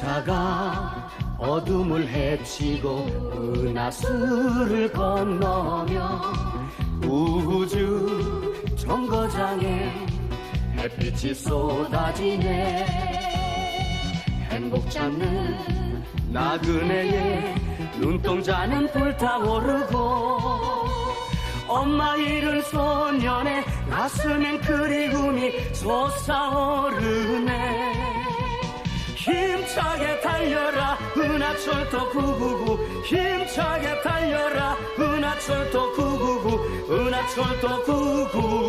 나가 어둠을 헤치고 은하수를 건너며 우주 정거장에 햇빛이 쏟아지네. 행복 찾는 나그네의 눈동자는 불타오르고 엄마 잃은 소년의 가슴엔 그리움이 솟아오르 달려라. 은하철도 999 힘차게 달려라. 은하철도 999 은하철도 999